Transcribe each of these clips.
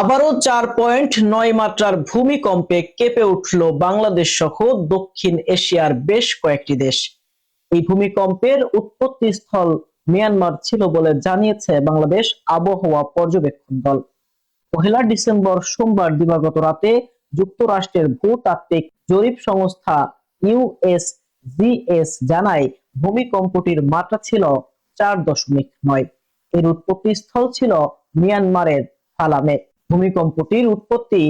আবারও চার পয়েন্ট নয় মাত্রার ভূমিকম্পে কেঁপে উঠল বাংলাদেশ সহ দক্ষিণ এশিয়ার বেশ কয়েকটি দেশ। এই ভূমিকম্পের উৎপত্তি স্থল মিয়ানমার ছিল বলে জানিয়েছে বাংলাদেশ আবহাওয়া পর্যবেক্ষণ দল। পহেলা ডিসেম্বর সোমবার দিবাগত রাতে যুক্তরাষ্ট্রের ভূতাত্ত্বিক জরিপ সংস্থা ইউএস ইউএসজিএস জানায়, ভূমিকম্পটির মাত্রা ছিল চার দশমিক নয়। এর উৎপত্তি স্থল ছিল মিয়ানমারের ফালামে। ভূমিকম্পটির উৎপত্তি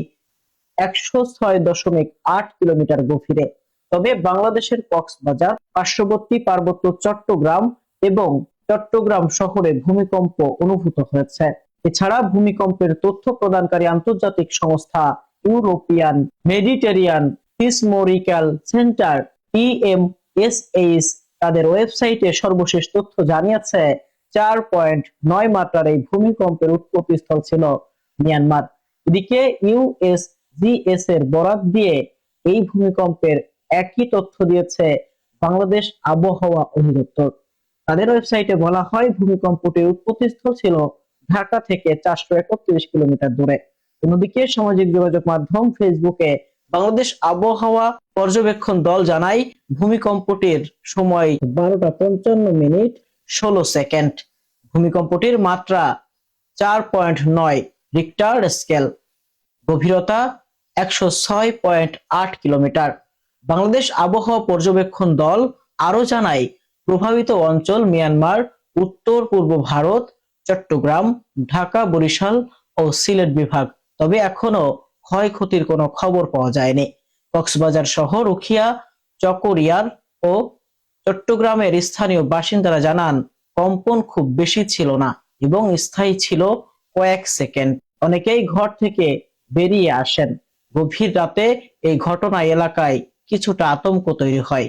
একশো ছয় দশমিক আট কিলোমিটার গভীরে। তবে বাংলাদেশের কক্সবাজার, পার্শ্ববর্তী পার্বত্য চট্টগ্রাম এবং চট্টগ্রাম শহরে ভূমিকম্প অনুভূত হয়েছে। এছাড়া ভূমিকম্পের তথ্য প্রদানকারী আন্তর্জাতিক সংস্থা European Mediterranean seismological centre EMSH তাদের ওয়েবসাইটে সর্বশেষ তথ্য জানিয়েছে, চার পয়েন্ট নয় মাত্রার এই ভূমিকম্পের উৎপত্তি স্থল ছিল মিয়ানমার। এদিকে ইউএসজিএস এর বরাত দিয়ে এই ভূমিকম্পের একই তথ্য দিয়েছে বাংলাদেশ আবহাওয়া অধিদপ্তর। তাদের ওয়েবসাইটে বলা হয়, ভূমিকম্পটির উৎপত্তি স্থল ছিল ঢাকা থেকে চারশো একত্রিশ কিলোমিটার দূরে। অন্যদিকে সামাজিক যোগাযোগ মাধ্যম ফেসবুকে বাংলাদেশ আবহাওয়া পর্যবেক্ষণ দল জানায়, ভূমিকম্পটির সময় বারোটা পঞ্চান্ন মিনিট ষোলো সেকেন্ড। ভূমিকম্পটির মাত্রা চার পয়েন্ট নয় রিক্টার স্কেল গভীরতা একশো ছয় পয়েন্ট আট কিলোমিটার। বাংলাদেশ আবহাওয়া পর্যবেক্ষণ দল আরও জানায়, প্রভাবিত অঞ্চল মিয়ানমার, উত্তর পূর্ব ভারত, চট্টগ্রাম, ঢাকা, বরিশাল ও সিলেট বিভাগ। তবে এখনও ক্ষয়ক্ষতির কোনো খবর পাওয়া যায়নি। কক্সবাজার শহর উখিয়া চকরিয়ার ও চট্টগ্রামের স্থানীয় বাসিন্দারা জানান, কম্পন খুব বেশি ছিল না এবং স্থায়ী ছিল কয়েক সেকেন্ড। অনেকেই ঘর থেকে বেরিয়ে আসেন। গভীর রাতে এই ঘটনা এলাকায় কিছুটা আতঙ্ক তৈরি হয়।